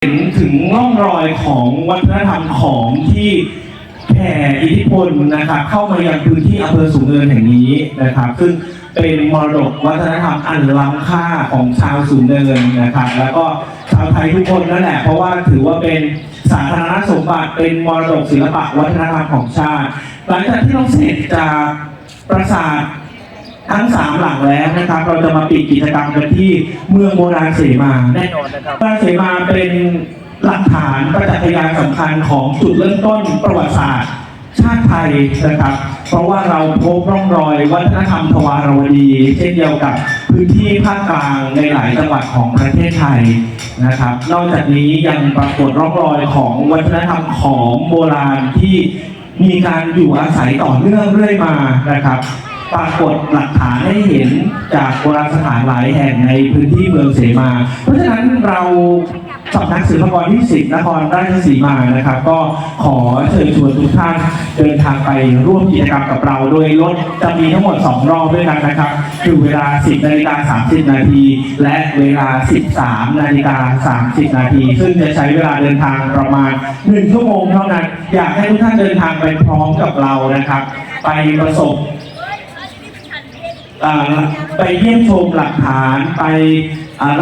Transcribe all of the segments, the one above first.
เห็นถึงร่องรอยของวัฒนธรรมของที่แผ่อิทธิพลนะครับเข้ามายังพื้นที่อำเภอสูงเนินแห่งนี้นะครับซึ่งเป็นมรดกวัฒนธรรมอันล้ำค่าของชาวสูงเนินนะครับแล้วก็ชาวไทยทุกคนนั่นแหละเพราะว่าถือว่าเป็นสาธารณสมบัติเป็นมรดกศิลปะวัฒนธรรมของชาติ หลังจากที่เราเสร็จจากปราสาท ทั้งสามหลังแล้วนะครับ เราจะมาปิดกิจกรรมกันที่เมืองโบราณเสมาแน่นอนนะครับโบราณเสมาเป็นหลักฐานประจักษ์พยานสำคัญของจุดเริ่มต้นประวัติศาสตร์ ชาติไทยนะครับ เพราะว่าเราพบร่องรอยวัฒนธรรมทวารวดี เช่นเดียวกับพื้นที่ภาคกลางในหลายจังหวัดของประเทศไทยนะครับ นอกจากนี้ยังปรากฏร่องรอยของวัฒนธรรมของโบราณที่มีการอยู่อาศัยต่อเนื่องเรื่อยมานะครับ ปรากฏหลักฐานให้เห็นจากโบราณสถานหลายแห่งในพื้นที่เมืองเสมา เพราะฉะนั้นเราสำนักศิลปากรที่สิบนครราชสีมานะครับ ก็ขอเชิญชวนทุกท่านเดินทางไปร่วมกิจกรรมกับเรา โดยรถจะมีทั้งหมด 2 รอบด้วยกันนะครับ คือเวลา 10นาฬิกา30 นาที และเวลา 13นาฬิกา30 นาที ซึ่งจะใช้เวลาเดินทางประมาณ 1 ชั่วโมงเท่านั้น อยากให้ทุกท่านเดินทางไปพร้อมกับเรานะครับ ไปประสบ ไปเยี่ยมชมหลักฐานไป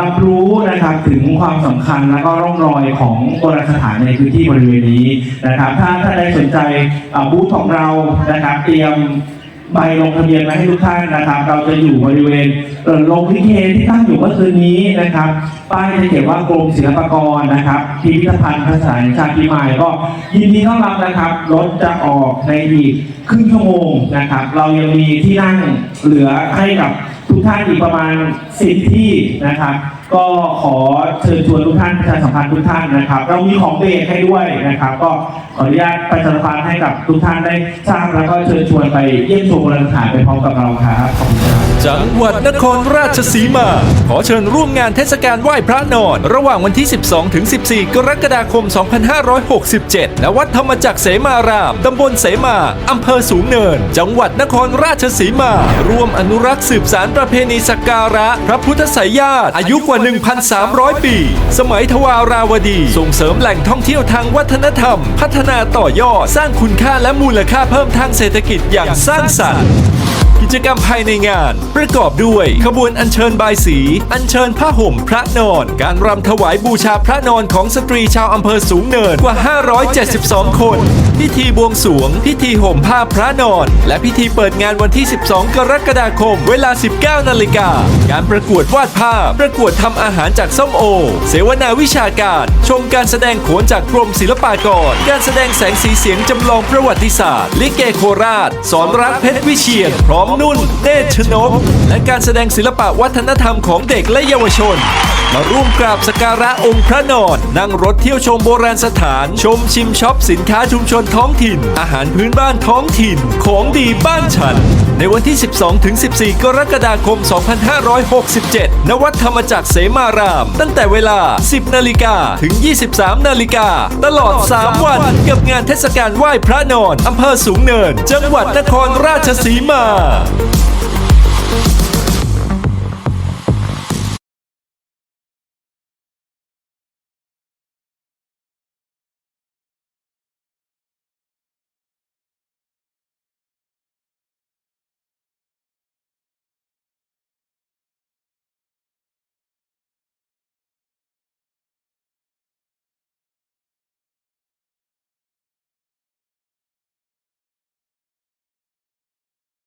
รับรู้นะครับถึงความสำคัญและก็ร่องรอยของโบราณสถานในพื้นที่บริเวณนี้นะครับ ถ้าถ้าใดสนใจบูธของเรานะครับเตรียม ใบลงทะเบียนมาให้ทุกท่านนะครับ เราจะอยู่บริเวณโรงลิเกที่ตั้งอยู่เมื่อคืนนี้นะครับ ป้ายจะเขียนว่ากรมศิลปากรนะครับพิพิธภัณฑ์ภาษาชาติปีใหม่ก็ยินดีต้อนรับนะครับรถจะออกในอีกครึ่งชั่วโมงนะครับ เรายังมีที่นั่งเหลือให้กับทุกท่านอีกประมาณสิบที่นะครับก็ขอเชิญชวนทุกท่านประชาสัมพันธ์ทุกท่านนะครับ เรามีของเบรกให้ด้วยนะครับ ก็ขออนุญาตประชาสัมพันธ์ให้กับทุกท่านได้ทราบแล้วก็เชิญชวนไปเยี่ยมชมโบราณสถานไปพร้อมกับเราครับขอบคุณครับจังหวัดนครราชสีมา ขอเชิญร่วมงานเทศกาลไหว้พระนอน ระหว่างวันที่ 12 ถึง 14 กรกฎาคม 2567ณวัดธรรมจักรเสมาราม ตำบลเสมา อำเภอสูงเนิน จังหวัดนครราชสีมา ร่วมอนุรักษ์สืบสารประเพณีสักการะ พระพุทธไสยญาติอายุกว่า1,300 ปี สมัยทวาราวดี ส่งเสริมแหล่งท่องเที่ยวทางวัฒนธรรม พัฒนาต่อยอด สร้างคุณค่าและมูลค่าเพิ่มทางเศรษฐกิจอย่างสร้างสรรค์ กิจกรรมภายในงาน ประกอบด้วยขบวนอัญเชิญบายสี อัญเชิญผ้าห่มพระนอน การรำถวายบูชาพระนอนของสตรีชาวอำเภอสูงเนินกว่า 572 คน พิธีบวงสวง พิธีห่มผ้าพระนอน และพิธีเปิดงานวันที่ 12 กรกฎาคม เวลา 19 นาฬิกา การประกวดวาดภาพ ประกวดทำอาหารจากส้มโอ เสวนาวิชาการ ชมการแสดงโขนจากกรมศิลปากร การแสดงแสงสีเสียงจำลองประวัติศาสตร์ ลิเกโคราช สอนรักเพชรวิเชียรพร้อมนุ่น เนตรชนก และการแสดงศิลปะวัฒนธรรมของเด็กและเยาวชน มาร่วมกราบสการะองค์พระนอน นั่งรถเที่ยวชมโบราณสถาน ชมชิมช็อปสินค้าชุมชนท้องถิ่น อาหารพื้นบ้านท้องถิ่น ของดีบ้านฉัน ในวันที่ 12-14 กรกฎาคม 2567 ณ วัดธรรมจักรเสมาราม ตั้งแต่เวลา 10 นาฬิกา ถึง 23 นาฬิกา ตลอด 3 วัน กับงานเทศกาลไหว้พระนอน อำเภอสูงเนิน จังหวัดนครราชสีมา